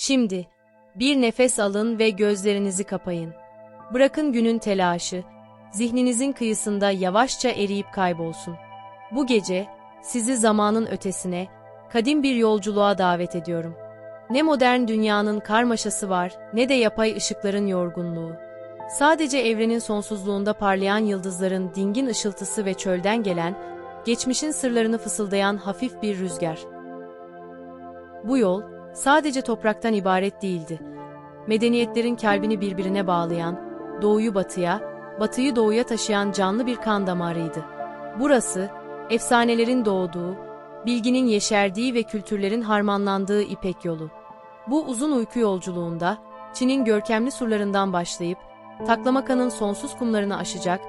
Şimdi, bir nefes alın ve gözlerinizi kapayın. Bırakın günün telaşı, zihninizin kıyısında yavaşça eriyip kaybolsun. Bu gece, sizi zamanın ötesine, kadim bir yolculuğa davet ediyorum. Ne modern dünyanın karmaşası var, ne de yapay ışıkların yorgunluğu. Sadece evrenin sonsuzluğunda parlayan yıldızların dingin ışıltısı ve çölden gelen, geçmişin sırlarını fısıldayan hafif bir rüzgar. Bu yol, sadece topraktan ibaret değildi. Medeniyetlerin kalbini birbirine bağlayan, doğuyu batıya, batıyı doğuya taşıyan canlı bir kan damarıydı. Burası, efsanelerin doğduğu, bilginin yeşerdiği ve kültürlerin harmanlandığı İpek yolu. Bu uzun uyku yolculuğunda, Çin'in görkemli surlarından başlayıp, Taklamaka'nın sonsuz kumlarını aşacak,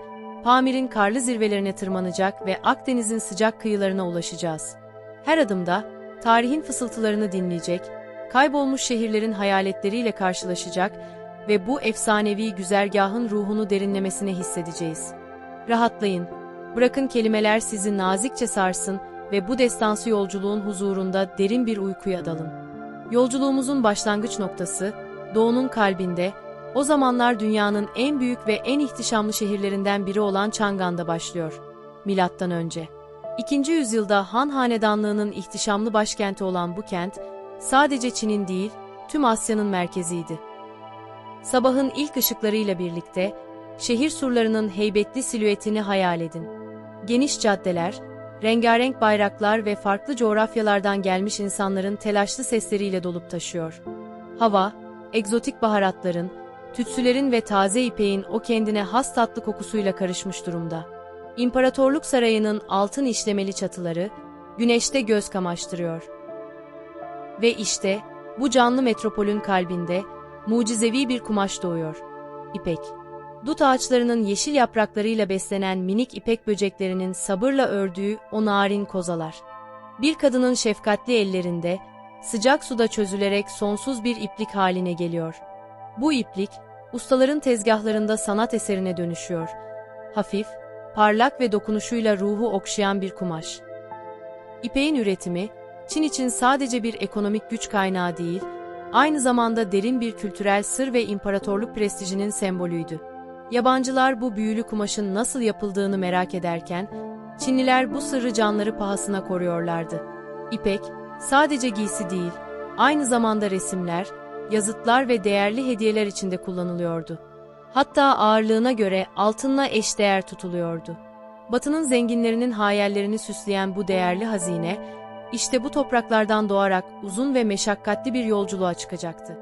Pamir'in karlı zirvelerine tırmanacak ve Akdeniz'in sıcak kıyılarına ulaşacağız. Her adımda, tarihin fısıltılarını dinleyecek, kaybolmuş şehirlerin hayaletleriyle karşılaşacak ve bu efsanevi güzergahın ruhunu derinlemesine hissedeceğiz. Rahatlayın, bırakın kelimeler sizi nazikçe sarsın ve bu destansı yolculuğun huzurunda derin bir uykuya dalın. Yolculuğumuzun başlangıç noktası, doğunun kalbinde, o zamanlar dünyanın en büyük ve en ihtişamlı şehirlerinden biri olan Çangan'da başlıyor. Milattan önce. 2. yüzyılda Han Hanedanlığı'nın ihtişamlı başkenti olan bu kent, sadece Çin'in değil, tüm Asya'nın merkeziydi. Sabahın ilk ışıklarıyla birlikte, şehir surlarının heybetli silüetini hayal edin. Geniş caddeler, rengarenk bayraklar ve farklı coğrafyalardan gelmiş insanların telaşlı sesleriyle dolup taşıyor. Hava, egzotik baharatların, tütsülerin ve taze ipeğin o kendine has tatlı kokusuyla karışmış durumda. İmparatorluk Sarayı'nın altın işlemeli çatıları, güneşte göz kamaştırıyor. Ve işte, bu canlı metropolün kalbinde, mucizevi bir kumaş doğuyor. İpek. Dut ağaçlarının yeşil yapraklarıyla beslenen minik ipek böceklerinin sabırla ördüğü o narin kozalar. Bir kadının şefkatli ellerinde, sıcak suda çözülerek sonsuz bir iplik haline geliyor. Bu iplik, ustaların tezgahlarında sanat eserine dönüşüyor. Hafif, parlak ve dokunuşuyla ruhu okşayan bir kumaş. İpeğin üretimi, Çin için sadece bir ekonomik güç kaynağı değil, aynı zamanda derin bir kültürel sır ve imparatorluk prestijinin sembolüydü. Yabancılar bu büyülü kumaşın nasıl yapıldığını merak ederken, Çinliler bu sırrı canları pahasına koruyorlardı. İpek, sadece giysi değil, aynı zamanda resimler, yazıtlar ve değerli hediyeler içinde kullanılıyordu. Hatta ağırlığına göre altınla eşdeğer tutuluyordu. Batı'nın zenginlerinin hayallerini süsleyen bu değerli hazine, işte bu topraklardan doğarak uzun ve meşakkatli bir yolculuğa çıkacaktı.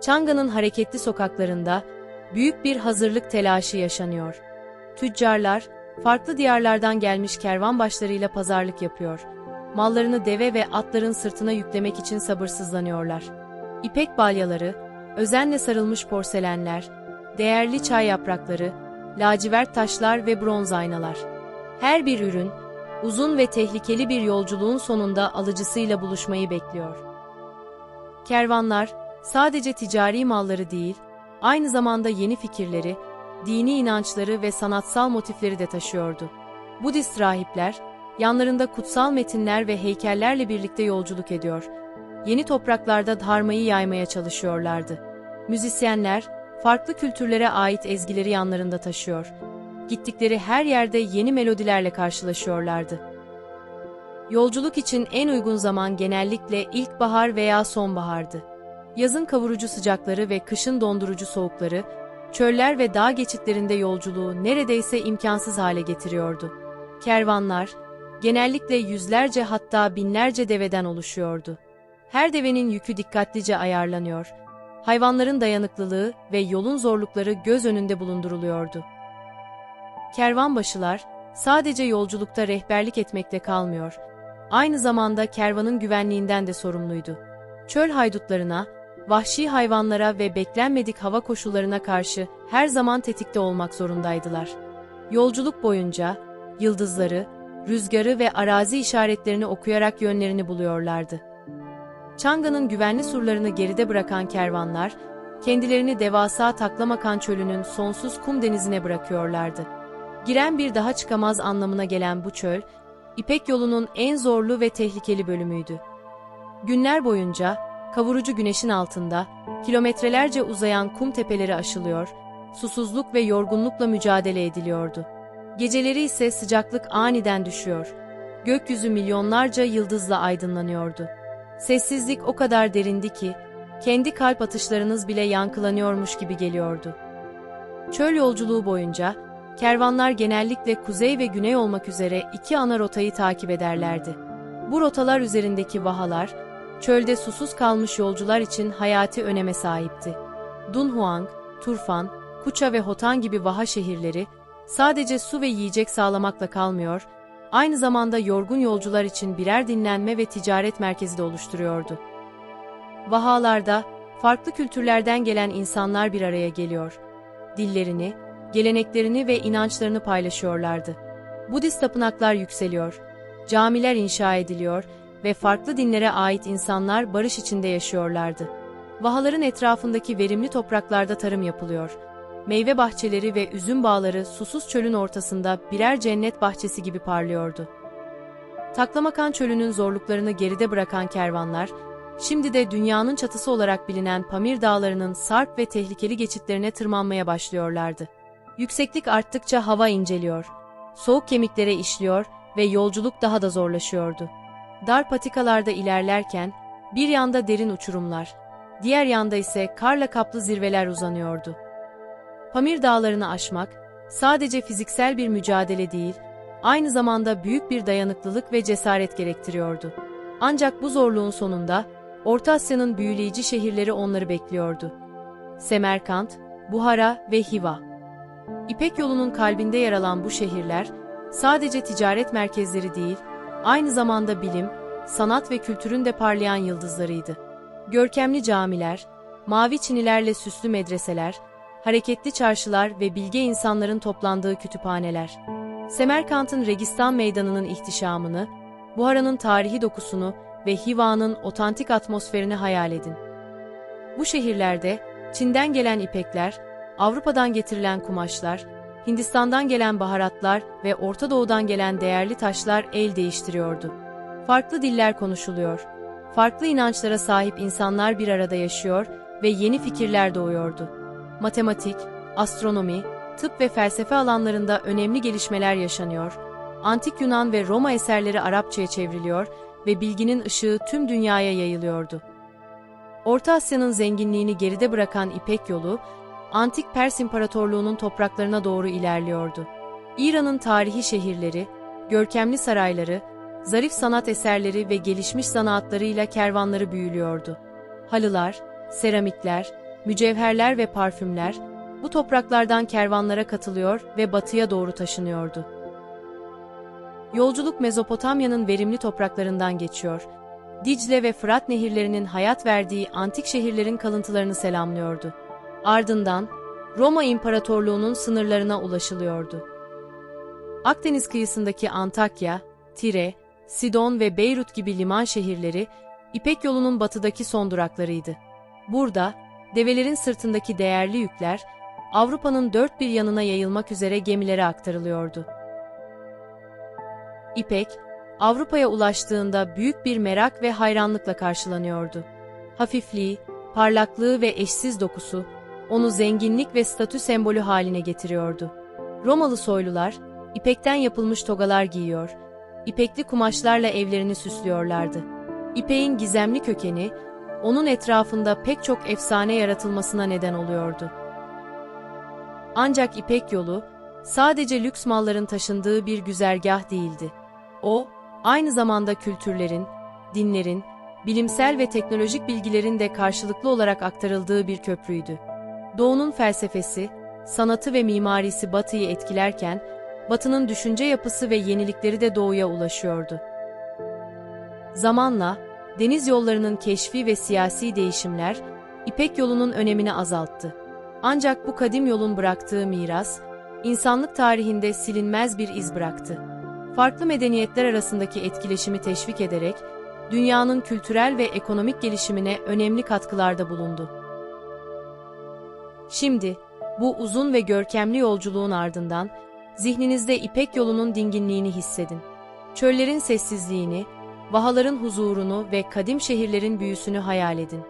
Çanga'nın hareketli sokaklarında büyük bir hazırlık telaşı yaşanıyor. Tüccarlar, farklı diyarlardan gelmiş kervan başlarıyla pazarlık yapıyor. Mallarını deve ve atların sırtına yüklemek için sabırsızlanıyorlar. İpek balyaları, özenle sarılmış porselenler, değerli çay yaprakları, lacivert taşlar ve bronz aynalar. Her bir ürün, uzun ve tehlikeli bir yolculuğun sonunda alıcısıyla buluşmayı bekliyor. Kervanlar, sadece ticari malları değil, aynı zamanda yeni fikirleri, dini inançları ve sanatsal motifleri de taşıyordu. Budist rahipler, yanlarında kutsal metinler ve heykellerle birlikte yolculuk ediyor. Yeni topraklarda dharmayı yaymaya çalışıyorlardı. Müzisyenler, farklı kültürlere ait ezgileri yanlarında taşıyor. Gittikleri her yerde yeni melodilerle karşılaşıyorlardı. Yolculuk için en uygun zaman genellikle ilkbahar veya sonbahardı. Yazın kavurucu sıcakları ve kışın dondurucu soğukları, çöller ve dağ geçitlerinde yolculuğu neredeyse imkansız hale getiriyordu. Kervanlar, genellikle yüzlerce hatta binlerce deveden oluşuyordu. Her devenin yükü dikkatlice ayarlanıyor, hayvanların dayanıklılığı ve yolun zorlukları göz önünde bulunduruluyordu. Kervanbaşılar, sadece yolculukta rehberlik etmekle kalmıyor, aynı zamanda kervanın güvenliğinden de sorumluydu. Çöl haydutlarına, vahşi hayvanlara ve beklenmedik hava koşullarına karşı her zaman tetikte olmak zorundaydılar. Yolculuk boyunca yıldızları, rüzgarı ve arazi işaretlerini okuyarak yönlerini buluyorlardı. Çanga'nın güvenli surlarını geride bırakan kervanlar, kendilerini devasa Taklamakan çölünün sonsuz kum denizine bırakıyorlardı. Giren bir daha çıkamaz anlamına gelen bu çöl, İpek yolunun en zorlu ve tehlikeli bölümüydü. Günler boyunca kavurucu güneşin altında, kilometrelerce uzayan kum tepeleri aşılıyor, susuzluk ve yorgunlukla mücadele ediliyordu. Geceleri ise sıcaklık aniden düşüyor. Gökyüzü milyonlarca yıldızla aydınlanıyordu. Sessizlik o kadar derindi ki, kendi kalp atışlarınız bile yankılanıyormuş gibi geliyordu. Çöl yolculuğu boyunca, kervanlar genellikle kuzey ve güney olmak üzere iki ana rotayı takip ederlerdi. Bu rotalar üzerindeki vahalar, çölde susuz kalmış yolcular için hayati öneme sahipti. Dunhuang, Turfan, Kucha ve Hotan gibi vaha şehirleri, sadece su ve yiyecek sağlamakla kalmıyor, aynı zamanda yorgun yolcular için birer dinlenme ve ticaret merkezi de oluşturuyordu. Vahalarda, farklı kültürlerden gelen insanlar bir araya geliyor. Dillerini, geleneklerini ve inançlarını paylaşıyorlardı. Budist tapınaklar yükseliyor, camiler inşa ediliyor ve farklı dinlere ait insanlar barış içinde yaşıyorlardı. Vahaların etrafındaki verimli topraklarda tarım yapılıyor. Meyve bahçeleri ve üzüm bağları susuz çölün ortasında birer cennet bahçesi gibi parlıyordu. Taklamakan çölünün zorluklarını geride bırakan kervanlar, şimdi de dünyanın çatısı olarak bilinen Pamir Dağları'nın sarp ve tehlikeli geçitlerine tırmanmaya başlıyorlardı. Yükseklik arttıkça hava inceliyor, soğuk kemiklere işliyor ve yolculuk daha da zorlaşıyordu. Dar patikalarda ilerlerken, bir yanda derin uçurumlar, diğer yanda ise karla kaplı zirveler uzanıyordu. Pamir dağlarını aşmak, sadece fiziksel bir mücadele değil, aynı zamanda büyük bir dayanıklılık ve cesaret gerektiriyordu. Ancak bu zorluğun sonunda, Orta Asya'nın büyüleyici şehirleri onları bekliyordu. Semerkant, Buhara ve Hiva. İpek yolunun kalbinde yer alan bu şehirler, sadece ticaret merkezleri değil, aynı zamanda bilim, sanat ve kültürün de parlayan yıldızlarıydı. Görkemli camiler, mavi çinilerle süslü medreseler, hareketli çarşılar ve bilge insanların toplandığı kütüphaneler. Semerkant'ın Registan Meydanı'nın ihtişamını, Buhara'nın tarihi dokusunu ve Hiva'nın otantik atmosferini hayal edin. Bu şehirlerde Çin'den gelen ipekler, Avrupa'dan getirilen kumaşlar, Hindistan'dan gelen baharatlar ve Orta Doğu'dan gelen değerli taşlar el değiştiriyordu. Farklı diller konuşuluyor, farklı inançlara sahip insanlar bir arada yaşıyor ve yeni fikirler doğuyordu. Matematik, astronomi, tıp ve felsefe alanlarında önemli gelişmeler yaşanıyor, antik Yunan ve Roma eserleri Arapçaya çevriliyor ve bilginin ışığı tüm dünyaya yayılıyordu. Orta Asya'nın zenginliğini geride bırakan İpek yolu, Antik Pers İmparatorluğu'nun topraklarına doğru ilerliyordu. İran'ın tarihi şehirleri, görkemli sarayları, zarif sanat eserleri ve gelişmiş zanaatlarıyla kervanları büyülüyordu. Halılar, seramikler, mücevherler ve parfümler, bu topraklardan kervanlara katılıyor ve batıya doğru taşınıyordu. Yolculuk Mezopotamya'nın verimli topraklarından geçiyor. Dicle ve Fırat nehirlerinin hayat verdiği antik şehirlerin kalıntılarını selamlıyordu. Ardından Roma İmparatorluğu'nun sınırlarına ulaşılıyordu. Akdeniz kıyısındaki Antakya, Tire, Sidon ve Beyrut gibi liman şehirleri İpek yolunun batıdaki son duraklarıydı. Burada develerin sırtındaki değerli yükler Avrupa'nın dört bir yanına yayılmak üzere gemilere aktarılıyordu. İpek, Avrupa'ya ulaştığında büyük bir merak ve hayranlıkla karşılanıyordu. Hafifliği, parlaklığı ve eşsiz dokusu, onu zenginlik ve statü sembolü haline getiriyordu. Romalı soylular, ipekten yapılmış togalar giyiyor, ipekli kumaşlarla evlerini süslüyorlardı. İpeğin gizemli kökeni, onun etrafında pek çok efsane yaratılmasına neden oluyordu. Ancak İpek yolu, sadece lüks malların taşındığı bir güzergah değildi. O, aynı zamanda kültürlerin, dinlerin, bilimsel ve teknolojik bilgilerin de karşılıklı olarak aktarıldığı bir köprüydü. Doğu'nun felsefesi, sanatı ve mimarisi Batı'yı etkilerken, Batı'nın düşünce yapısı ve yenilikleri de Doğu'ya ulaşıyordu. Zamanla, deniz yollarının keşfi ve siyasi değişimler, İpek yolunun önemini azalttı. Ancak bu kadim yolun bıraktığı miras, insanlık tarihinde silinmez bir iz bıraktı. Farklı medeniyetler arasındaki etkileşimi teşvik ederek, dünyanın kültürel ve ekonomik gelişimine önemli katkılarda bulundu. Şimdi, bu uzun ve görkemli yolculuğun ardından, zihninizde İpek yolunun dinginliğini hissedin. Çöllerin sessizliğini, vahaların huzurunu ve kadim şehirlerin büyüsünü hayal edin.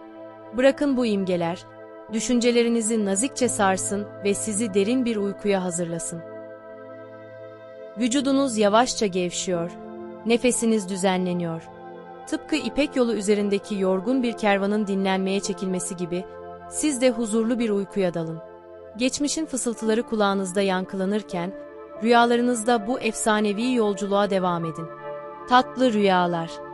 Bırakın bu imgeler, düşüncelerinizi nazikçe sarsın ve sizi derin bir uykuya hazırlasın. Vücudunuz yavaşça gevşiyor, nefesiniz düzenleniyor. Tıpkı İpek yolu üzerindeki yorgun bir kervanın dinlenmeye çekilmesi gibi, siz de huzurlu bir uykuya dalın. Geçmişin fısıltıları kulağınızda yankılanırken, rüyalarınızda bu efsanevi yolculuğa devam edin. Tatlı rüyalar.